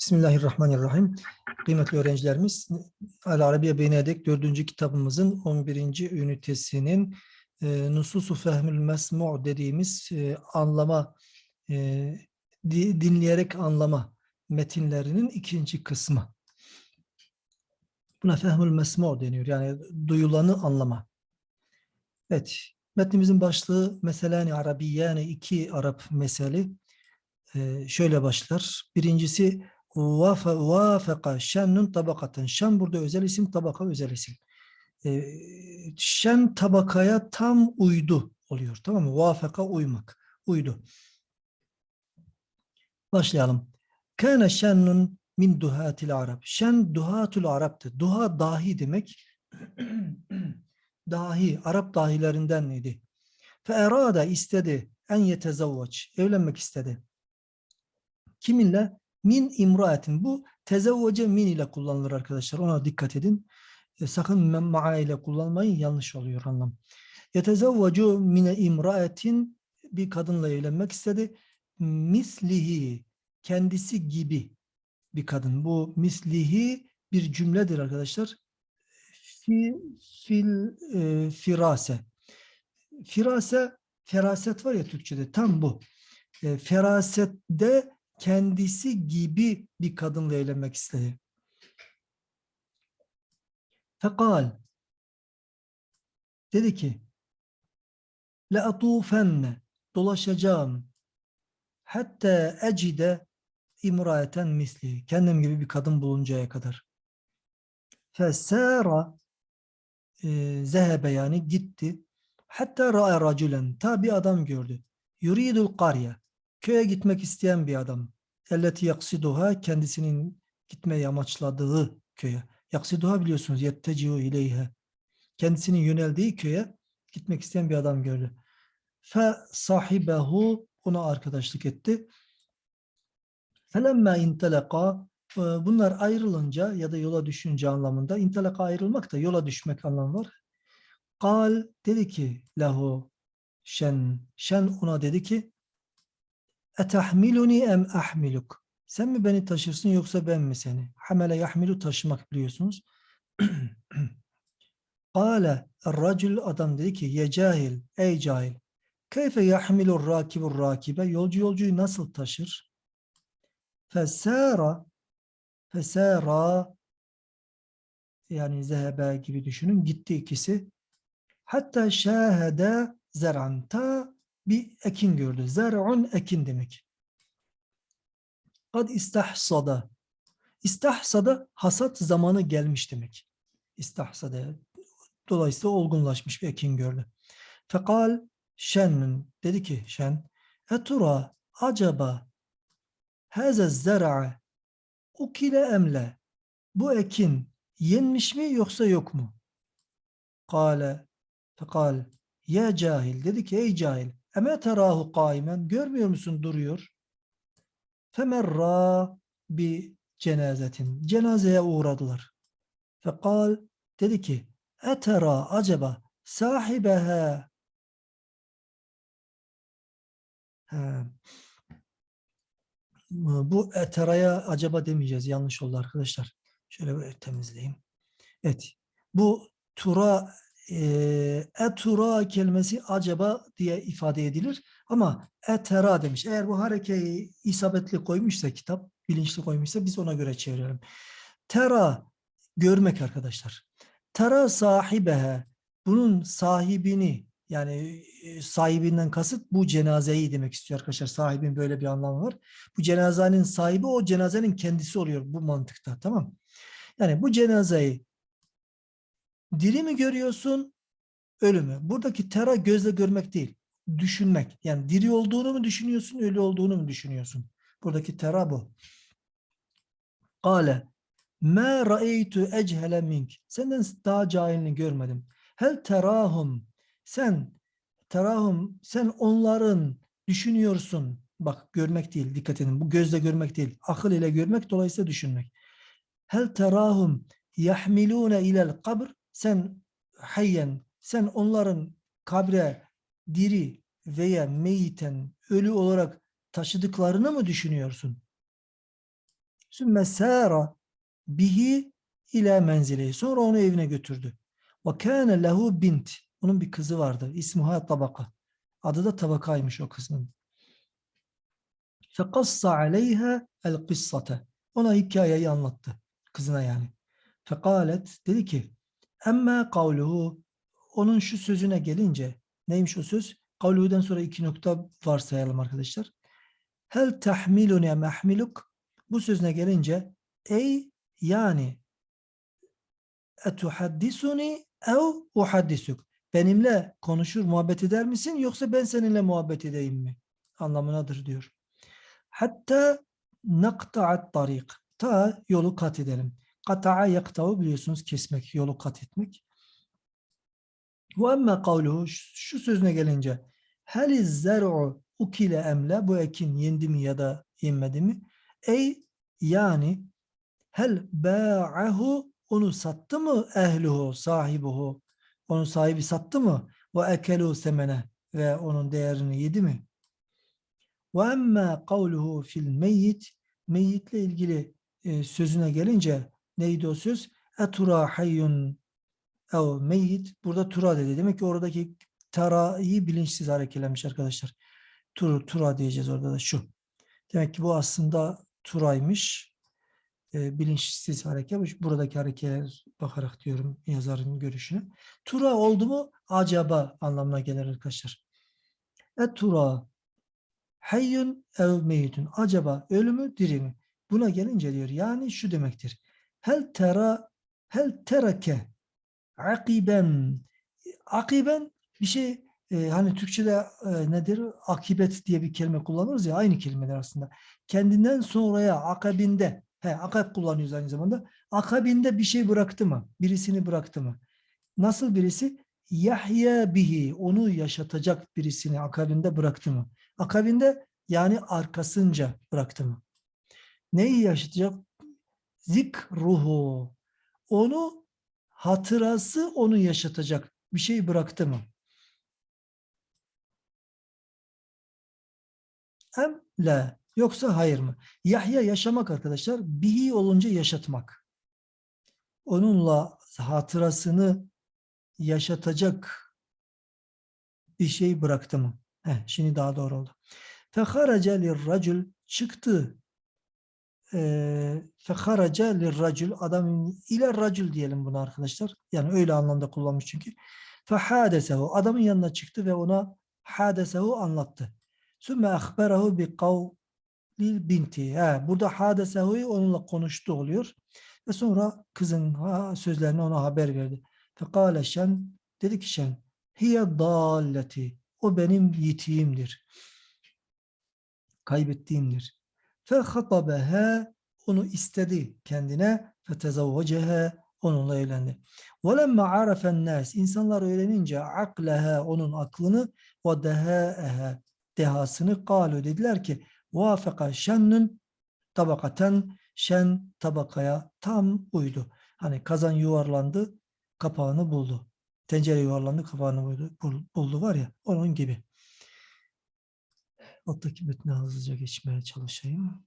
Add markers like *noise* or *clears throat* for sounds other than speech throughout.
Bismillahirrahmanirrahim. Kıymetli öğrencilerimiz, Al Arabiye Beynedek 4. kitabımızın 11. ünitesinin e, Nususu Fehmül Mesmu' dediğimiz e, anlama, e, di- dinleyerek anlama metinlerinin ikinci kısmı. Buna Fehmül Mesmu' deniyor. Yani duyulanı anlama. Evet, metnimizin başlığı Meselani Arabiyane iki Arap meseli. E, şöyle başlar. Birincisi Vafaka şennun tabakaten. Şen burada özel isim, tabaka özel isim. E, şen tabakaya tam uydu oluyor. Tamam mı? Vafaka uymak. Uydu. Başlayalım. Kâne şennun min duhatil Arab. Şen duhatul Arap'tı. Duha dahi demek. *clears throat* dahi, Arap dahilerinden idi. Fe erada istedi en yetezavvaç. Evlenmek istedi. Kiminle? Min imraatin. Bu tezevvece min ile kullanılır arkadaşlar. Ona dikkat edin. E, sakın memma'a ile kullanmayın. Yanlış oluyor anlam. Yetezevvecu mine imraatin bir kadınla evlenmek istedi. Mislihi kendisi gibi bir kadın. Bu mislihi bir cümledir arkadaşlar. Fi, fil e, firase. Firase, feraset var ya Türkçe'de tam bu. E, ferasette kendisi gibi bir kadınla evlenmek istedi. Fekal dedi ki le atufenne dolaşacağım hatta ecide imraeten misli kendim gibi bir kadın buluncaya kadar. Fesara e, zehebe yani gitti. Hatta ra'a raculen ta bir adam gördü. Yuridul qarya köye gitmek isteyen bir adam. Elleti yaksiduha kendisinin gitmeyi amaçladığı köye. Yaksiduha biliyorsunuz yetteciu ileyhe. Kendisinin yöneldiği köye gitmek isteyen bir adam gördü. Fe sahibehu ona arkadaşlık etti. Felemma inteleka e, bunlar ayrılınca ya da yola düşünce anlamında inteleka ayrılmak da yola düşmek anlamı var. Kal dedi ki lehu şen şen ona dedi ki Etahmiluni em ahmiluk. Sen mi beni taşırsın yoksa ben mi seni? Hamele yahmilu taşımak biliyorsunuz. *clears throat* Kale racül adam dedi ki ye cahil ey cahil. Keyfe yahmilur rakibur rakibe yolcu yolcuyu nasıl taşır? Fesara fesara yani zehebe gibi düşünün gitti ikisi. Hatta şahede zer'an bir ekin gördü. Zer'un ekin demek. Kad istahsada. İstahsada hasat zamanı gelmiş demek. İstahsada. Dolayısıyla olgunlaşmış bir ekin gördü. Fekal şennün. Dedi ki şen. Etura acaba haze zer'a ukile emle. Bu ekin yenmiş mi yoksa yok mu? Kale fekal ya cahil. Dedi ki ey cahil. Eme terahu kaimen. Görmüyor musun duruyor. Femerra bi cenazetin. Cenazeye uğradılar. Fekal dedi ki etera acaba sahibeha Ha. Bu eteraya acaba demeyeceğiz. Yanlış oldu arkadaşlar. Şöyle bir temizleyeyim. Evet. Bu tura etura kelimesi acaba diye ifade edilir. Ama etera demiş. Eğer bu harekeyi isabetli koymuşsa kitap, bilinçli koymuşsa biz ona göre çevirelim. Tera görmek arkadaşlar. Tera sahibehe bunun sahibini yani sahibinden kasıt bu cenazeyi demek istiyor arkadaşlar. Sahibin böyle bir anlamı var. Bu cenazenin sahibi o cenazenin kendisi oluyor bu mantıkta. Tamam. Yani bu cenazeyi diri mi görüyorsun, ölü mü? Buradaki tera gözle görmek değil, düşünmek. Yani diri olduğunu mu düşünüyorsun, ölü olduğunu mu düşünüyorsun? Buradaki tera bu. Kale ma ra'eytu echele mink. Senden daha cahilini görmedim. Hel terahum. Sen terahum sen onların düşünüyorsun. Bak görmek değil dikkat edin. Bu gözle görmek değil. Akıl ile görmek dolayısıyla düşünmek. Hel terahum yahmilune ilel kabr sen hayyen sen onların kabre diri veya meyiten ölü olarak taşıdıklarını mı düşünüyorsun? Sümme sâra bihi ile menzili. Sonra onu evine götürdü. Ve kâne lehu bint. Onun bir kızı vardı. İsmuha tabaka. Adı da tabakaymış o kızın. Fekassa aleyha el kıssate. Ona hikayeyi anlattı. Kızına yani. Fekalet dedi ki emme kavluhu onun şu sözüne gelince neymiş o söz? Kavluhu'dan sonra iki nokta varsayalım arkadaşlar. Hel tahmilune mahmiluk bu sözüne gelince ey yani etuhaddisuni ev uhaddisuk benimle konuşur muhabbet eder misin yoksa ben seninle muhabbet edeyim mi? Anlamınadır diyor. Hatta nakta'at tarik ta yolu kat edelim. Kata'a yakta'u biliyorsunuz kesmek, yolu kat etmek. Ve emme kavluhu şu sözüne gelince hel zer'u ukile emle bu ekin yendi mi ya da yenmedi mi? Ey yani hel ba'ahu onu sattı mı ehluhu sahibuhu onun sahibi sattı mı ve ekelu semene ve onun değerini yedi mi? Ve emme kavluhu fil meyyit meyyitle ilgili sözüne gelince neydi o söz? Etura hayyun ev meyyit. Burada tura dedi. Demek ki oradaki tarayı bilinçsiz harekelemiş arkadaşlar. Tur, tura diyeceğiz orada da şu. Demek ki bu aslında turaymış. E, bilinçsiz hareket. Buradaki harekete bakarak diyorum yazarın görüşünü. Tura oldu mu acaba anlamına gelir arkadaşlar. E tura hayyun ev meyyitun. Acaba ölü mü diri mi? Buna gelince diyor yani şu demektir. Hel tera hel terake akiben akiben bir şey e, hani Türkçe'de e, nedir? Akibet diye bir kelime kullanırız ya aynı kelimeler aslında. Kendinden sonraya akabinde he akab kullanıyoruz aynı zamanda. Akabinde bir şey bıraktı mı? Birisini bıraktı mı? Nasıl birisi? Yahya bihi onu yaşatacak birisini akabinde bıraktı mı? Akabinde yani arkasınca bıraktı mı? Neyi yaşatacak? Zikruhu. Onu hatırası onu yaşatacak. Bir şey bıraktı mı? Em la. Yoksa hayır mı? Yahya yaşamak arkadaşlar. Bihi olunca yaşatmak. Onunla hatırasını yaşatacak bir şey bıraktı mı? Heh, şimdi daha doğru oldu. Feharaca lirracul çıktı. Feharaca lirracul adam ile racul diyelim bunu arkadaşlar. Yani öyle anlamda kullanmış çünkü. Fehadesehu adamın yanına çıktı ve ona hadesehu anlattı. Sümme ahberahu bi kavlil binti. Ha, burada hadesehu'yu onunla konuştu oluyor. Ve sonra kızın ha, sözlerini ona haber verdi. Fekale şen dedi ki şen hiye dalleti o benim yitiğimdir. Kaybettiğimdir. Fehatabeha onu istedi kendine fetezavvaceha onunla evlendi. وَلَمَّا عَرَفَ النَّاسِ insanlar öğrenince akleha onun aklını ve dehaeha dehasını kalu dediler ki vafaka şennün tabakaten şen tabakaya tam uydu. Hani kazan yuvarlandı kapağını buldu. Tencere yuvarlandı kapağını buldu, buldu var ya onun gibi. Alttaki metni hızlıca geçmeye çalışayım.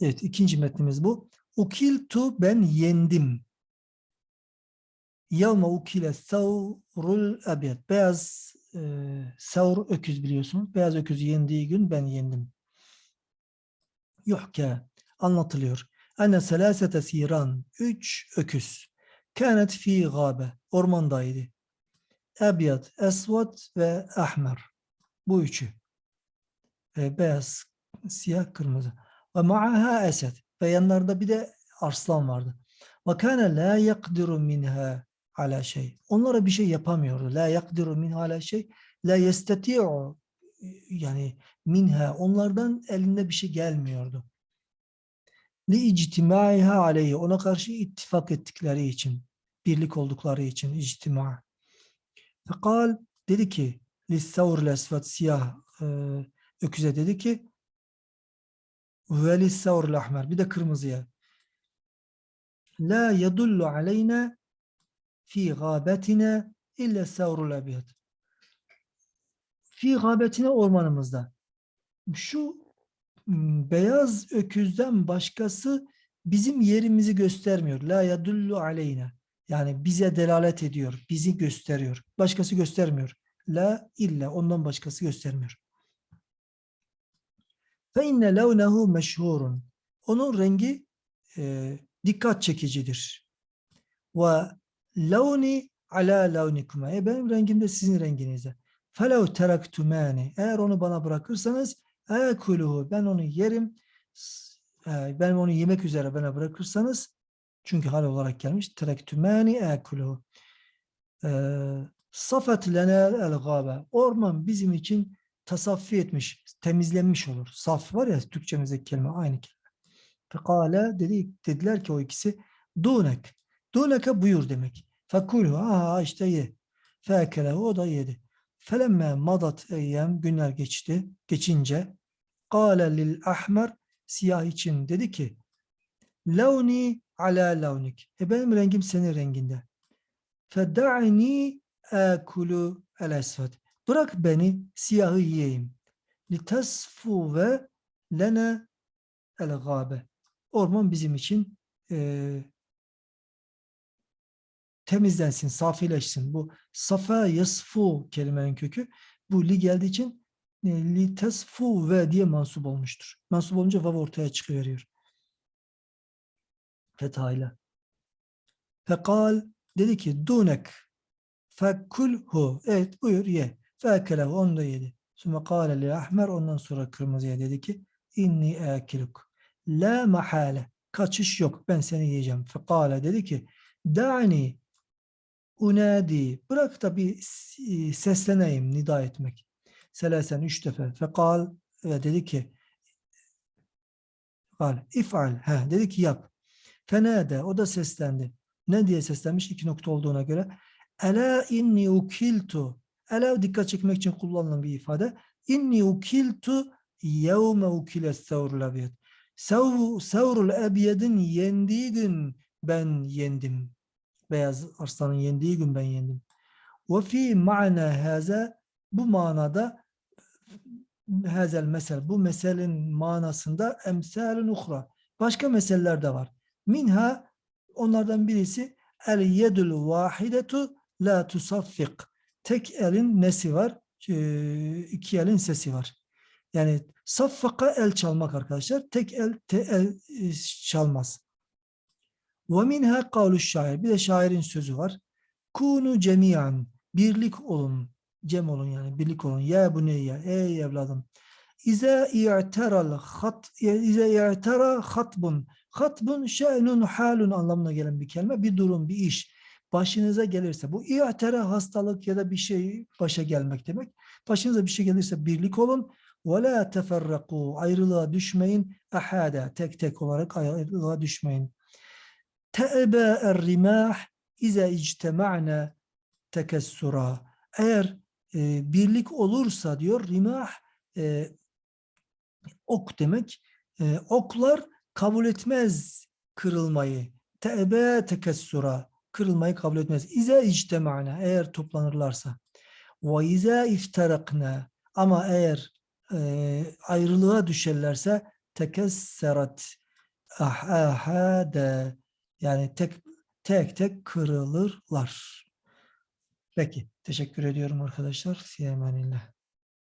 Evet ikinci metnimiz bu. Ukiltu ben yendim. Yevme ukile savrul abiyat. Beyaz e, savur öküz biliyorsunuz. Beyaz öküz yendiği gün ben yendim. Yuhke anlatılıyor. Ene selasete siran. Üç öküz. Kânet fi gâbe. Ormandaydı. Ebiyat, esvat ve ahmer. Bu üçü. E, beyaz, siyah, kırmızı. Ve ma'aha esed. Ve yanlarında bir de arslan vardı. Ve kâne la yakdiru minha ala şey. Onlara bir şey yapamıyordu. La yakdiru minha ala şey. La yesteti'u yani minha onlardan elinde bir şey gelmiyordu. Li ictimaiha aleyhi ona karşı ittifak ettikleri için, birlik oldukları için ictima. Fekal dedi ki lissavr lesvet siyah e, öküze dedi ki ve lissavr lahmer bir de kırmızıya la yedullu aleyna fi gâbetina illa savrul abiyat fi gâbetine ormanımızda şu beyaz öküzden başkası bizim yerimizi göstermiyor. La yadullu aleyna. Yani bize delalet ediyor, bizi gösteriyor. Başkası göstermiyor. La illa ondan başkası göstermiyor. Fe inne levnehu meşhurun. Onun rengi e, dikkat çekicidir. Ve levni ala levnikuma. E benim rengim de sizin renginizde. Felev teraktumani. Eğer onu bana bırakırsanız ekuluhu. Ben onu yerim. E, Ben onu yemek üzere bana bırakırsanız çünkü hal olarak gelmiş. Teraktumani ekuluhu. E, Safet lena el gabe. Orman bizim için tasaffi etmiş, temizlenmiş olur. Saf var ya Türkçemizdeki kelime aynı kelime. Fekale dedi, dediler ki o ikisi dunek. Duneke buyur demek. Fekulhu aha işte ye. Fekelehu o da yedi. Felemme madat eyyem günler geçti. Geçince kâle lil ahmer siyah için dedi ki levni ala levnik. E benim rengim senin renginde. Feda'ni akulu el esved. Bırak beni siyahı yiyeyim. Litasfu ve lene el gabe. Orman bizim için eee, temizlensin, safileşsin. Bu safa yasfu kelimenin kökü. Bu li geldiği için e, li tasfu ve diye mansup olmuştur. Mansup olunca vav ortaya çıkıveriyor. Fethayla. Fekal dedi ki dunek fekulhu. Evet buyur ye. Fekelehu onu da yedi. Sümme kâle li ahmer ondan sonra kırmızıya dedi ki inni akiluk. La mahale. Kaçış yok. Ben seni yiyeceğim. Fekale dedi ki da'ni unadi. Bırak da bir sesleneyim, nida etmek. Selesen üç defa. Fekal ve dedi ki Kal, if'al. Ha, dedi ki yap. Fenade. O da seslendi. Ne diye seslenmiş? İki nokta olduğuna göre. Ela inni ukiltu. Ela dikkat çekmek için kullanılan bir ifade. İnni ukiltu yevme ukilet sevrul ebiyed. Sev, sevrul ebiyedin yendiği gün ben yendim. Beyaz arslanın yendiği gün ben yendim. Ve fi ma'na haza bu manada hazel mesel bu meselin manasında emsalun uhra. Başka meseleler de var. Minha onlardan birisi el yedul vahidetu la tusaffik. Tek elin nesi var? Ee, iki elin sesi var. Yani saffaka el çalmak arkadaşlar. Tek el, te el e, çalmaz. Ve minha kavlu şair. Bir de şairin sözü var. Kunu cemiyan. Birlik olun. Cem olun yani birlik olun. Ya buneyye. Ey evladım. İze i'teral hat İze i'tera hatbun. Hatbun şe'nun halun anlamına gelen bir kelime. Bir durum, bir iş. Başınıza gelirse. Bu i'tera hastalık ya da bir şey başa gelmek demek. Başınıza bir şey gelirse birlik olun. Ve la teferraku. Ayrılığa düşmeyin. Ahada. Tek tek olarak ayrılığa düşmeyin. Te'ebe er-rimah ize ictema'na tekessura. Eğer e, birlik olursa diyor rimah e, ok demek. E, oklar kabul etmez kırılmayı. Te'ebe tekessura. Kırılmayı kabul etmez. İze ictema'na eğer toplanırlarsa. Ve ize iftarakna. Ama eğer e, ayrılığa düşerlerse tekesserat ahade yani tek tek tek kırılırlar. Peki. Teşekkür ediyorum arkadaşlar. Siyemenillah.